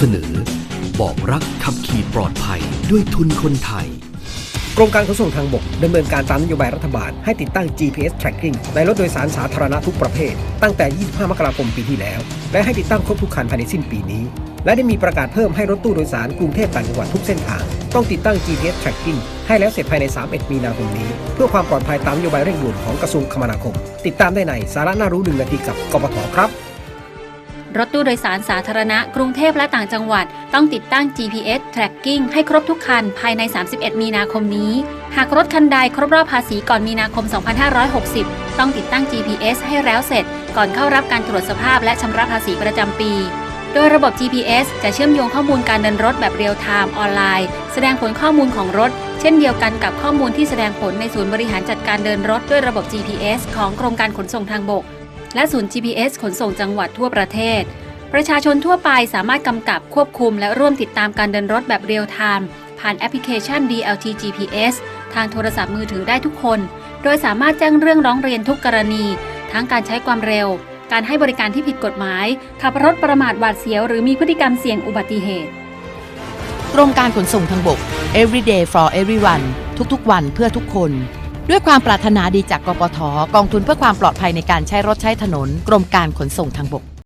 เสนอ บอกรักขับขี่ปลอดภัยด้วยทุนคนไทย กรมการขนส่งทางบกดำเนินการตามนโยบายรัฐบาล ให้ติดตั้ง GPS tracking ในรถโดยสารสาธารณะทุกประเภท ตั้งแต่ 25 มกราคมปีที่แล้ว และให้ติดตั้งครบทุกคันภายในสิ้นปีนี้ และได้มีประกาศเพิ่มให้รถตู้โดยสารกรุงเทพต่างจังหวัดทุกเส้นทาง ต้องติดตั้ง GPS tracking ให้แล้วเสร็จภายใน 31 มีนาคมนี้ เพื่อความปลอดภัยตามนโยบายเร่งด่วนของกระทรวงคมนาคม ติดตามได้ในสาระน่ารู้หนึ่งนาทีกับกปทครับ รถตู้โดยสารสาธารณะกรุงเทพและต่างจังหวัด ต้องติดตั้ง GPS tracking ให้ครบทุกคันภายใน 31 มีนาคมนี้ หากรถคันใดครบรอบภาษีก่อนมีนาคม 2560 ต้องติดตั้ง GPS ให้แล้วเสร็จ ก่อนเข้ารับการตรวจสภาพและชำระภาษีประจำปี โดยระบบ GPS จะเชื่อมโยงข้อมูลการเดินรถแบบเรียลไทม์ออนไลน์ แสดงผลข้อมูลของรถ เช่นเดียวกันกับข้อมูลที่แสดงผลในศูนย์บริหารจัดการเดินรถด้วยระบบ GPS ของกรมการขนส่งทางบก และศูนย์ GPS ขนส่งจังหวัดทั่วประเทศ ประชาชนทั่วไปสามารถกำกับควบคุม และร่วมติดตามการเดินรถแบบเรียลไทม์ผ่านแอปพลิเคชัน DLT GPS ทางโทรศัพท์มือถือได้ทุกคน โดยสามารถแจ้งเรื่องร้องเรียนทุกกรณี ทั้งการใช้ความเร็ว การให้บริการที่ผิดกฎหมาย ขับรถประมาทหวาดเสียว หรือมีพฤติกรรมเสี่ยงอุบัติเหตุ กรมการขนส่งทางบก everyday for everyone ทุกๆ วันเพื่อทุกคน ด้วยความปรารถนาดีจากกปทกองทุนเพื่อความปลอดภัยในการใช้รถใช้ถนน กรมการขนส่งทางบก